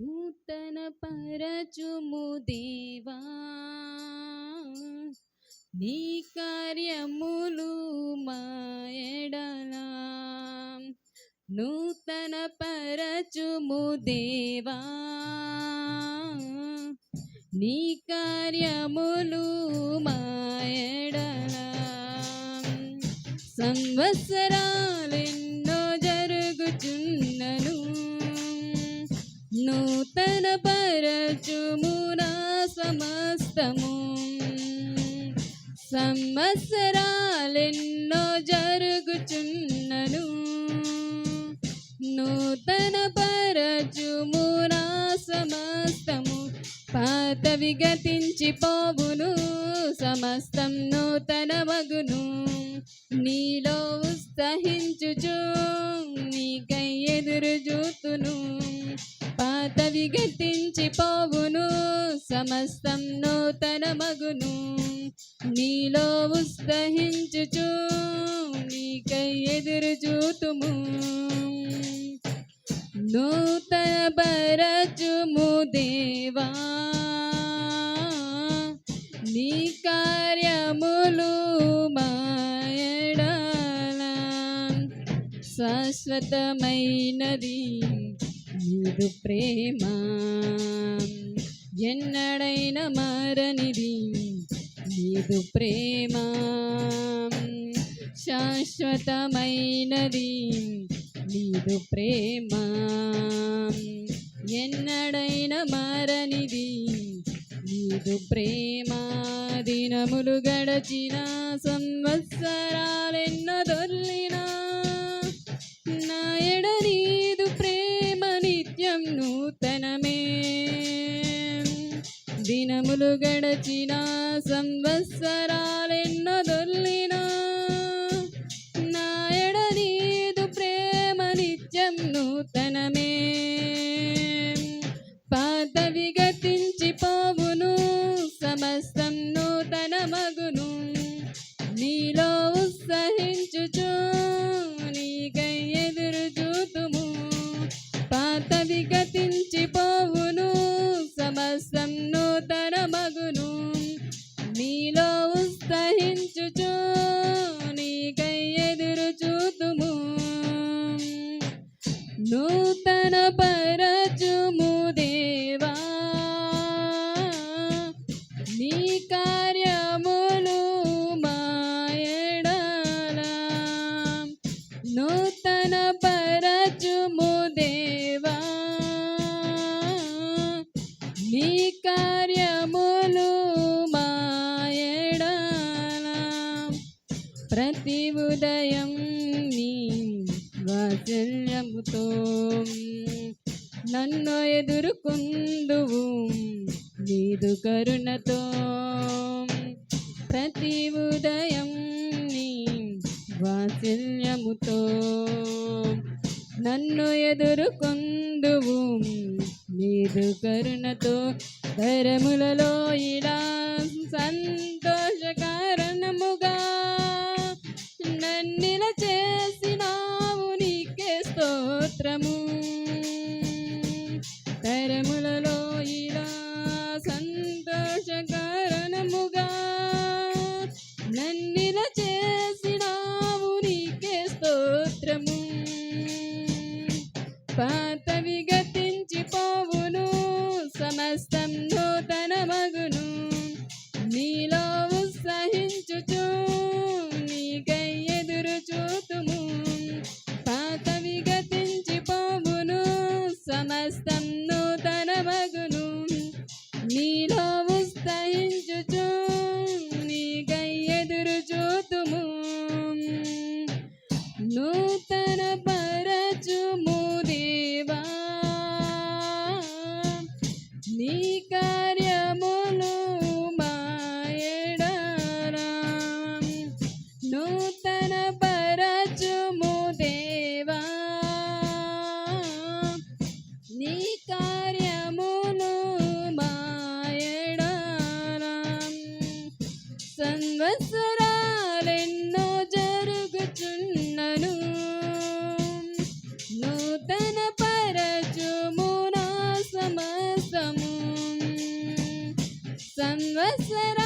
నూతన పరచుము దేవా. నీ కార్యములు మాయడలా నూతన పరచుము దేవా. నీ కార్యములు మాయడలా సంవత్సరా పరచుమునా సమస్తము. సంవత్సరాలెన్నో జరుగుచున్నను. నూతన పరచుమునా సమస్తము. పాతవి గతించిపోవును సమస్తం నూతన మగును నీలో ఉత్సహించుచు నీకై ఎదురు చూతును పాతవి గతించిపోవును సమస్తం నూతన మగును. నీలో ఉత్సహించుచు నీకై ఎదురు చూతుము. నూతన బరచుము దేవా నీ కార్యములు మాయడాల. శాశ్వతమైనది నీదు ప్రేమ. ఎన్నడైన మారనిది నీదు ప్రేమ. శాశ్వతమైనది నీదు ప్రేమ. ఎన్నడైన మారనిది నీదు ప్రేమ. దినములు గడచిన సంవత్సరాలెన్నో దొర్లినా. నా ఎడ గడచిన సంవత్సరాలెన్నో దొర్లినా. నా ఎడ నీదు ప్రేమ నిత్యం నూతనమే. పాత విగతించి పోవును సమస్తం నూతన మగును. నీలో ఉత్సహించుచు నీకై ఎదురు చూతుము. పాత విగతి నూతన పరచుము. వాత్సల్యముతో నన్ను ఎదుర్కొందువు నీదు కరుణతో. ప్రతి ఉదయం నీ వాత్సల్యముతో. నన్ను ఎదుర్కొందువు నీదు కరుణతో. ధరములలో ఇలా తరములలో ఇలా సంతోషకారణముగా నన్నిల చేసినావు నీకే స్తోత్రము. పాత నూతనపరచుము దేవా. నీ కార్యమును మాయడానా. సంవత్సరాలెన్నో జరుగుచున్నను. నూతన పరచుము నా సమస్తము. సంవత్సర